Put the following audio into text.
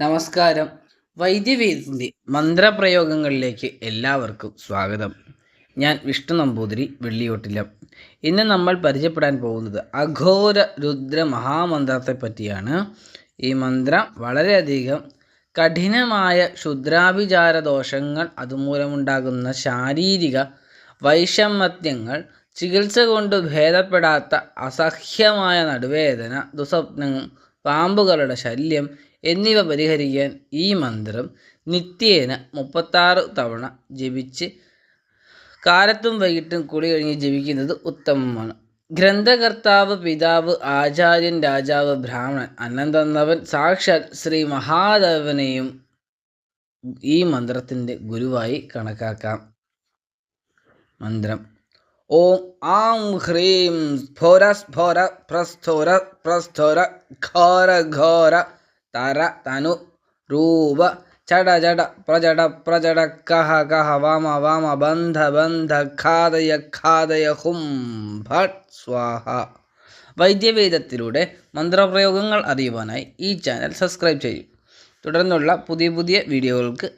നമസ്കാരം. വൈദ്യവേദത്തിന്റെ മന്ത്രപ്രയോഗങ്ങളിലേക്ക് എല്ലാവർക്കും സ്വാഗതം. ഞാൻ വിഷ്ണു നമ്പൂതിരി വെള്ളിയോട്ടിലം. ഇന്ന് നമ്മൾ പരിചയപ്പെടാൻ പോകുന്നത് അഘോര രുദ്ര മഹാമന്ത്രത്തെ പറ്റിയാണ്. ഈ മന്ത്രം വളരെയധികം കഠിനമായ ക്ഷുദ്രാഭിചാര ദോഷങ്ങൾ അതുമൂലമുണ്ടാകുന്ന ശാരീരിക വൈഷമ്യങ്ങൾ ചികിത്സ കൊണ്ട് ഭേദപ്പെടാത്ത അസഹ്യമായ നടുവേദന ദുസ്വപ്നം പാമ്പുകളുടെ ശല്യം എന്നിവ പരിഹരിക്കാൻ ഈ മന്ത്രം നിത്യേന മുപ്പത്താറ് തവണ ജപിച്ച് കാലത്തും വൈകിട്ടും കുളി കഴിഞ്ഞ് ജപിക്കുന്നത് ഉത്തമമാണ്. ഗ്രന്ഥകർത്താവ് പിതാവ് ആചാര്യൻ രാജാവ് ബ്രാഹ്മണൻ അന്നം തന്നവൻ സാക്ഷാൽ ശ്രീ മഹാദേവനെയും ഈ മന്ത്രത്തിന്റെ ഗുരുവായി കണക്കാക്കാം. മന്ത്രം. ഓം ആം ഹ്രീം സ്ഫോര സ്ഫോര പ്രസ്ഫോര പ്രസ്ഫോര ഘോര ഘോര തര തനു രൂപ ചട ചട പ്രജട പ്രജട കഹ കഹ വാമ വാമ ബന്ധ ബന്ധ ഖാദയ ഖാദയ ഹും ഭട് സ്വാഹ. വൈദ്യവേദത്തിലൂടെ മന്ത്രപ്രയോഗങ്ങൾ അറിയുവാനായി ഈ ചാനൽ സബ്സ്ക്രൈബ് ചെയ്യും. തുടർന്നുള്ള പുതിയ പുതിയ വീഡിയോകൾക്ക്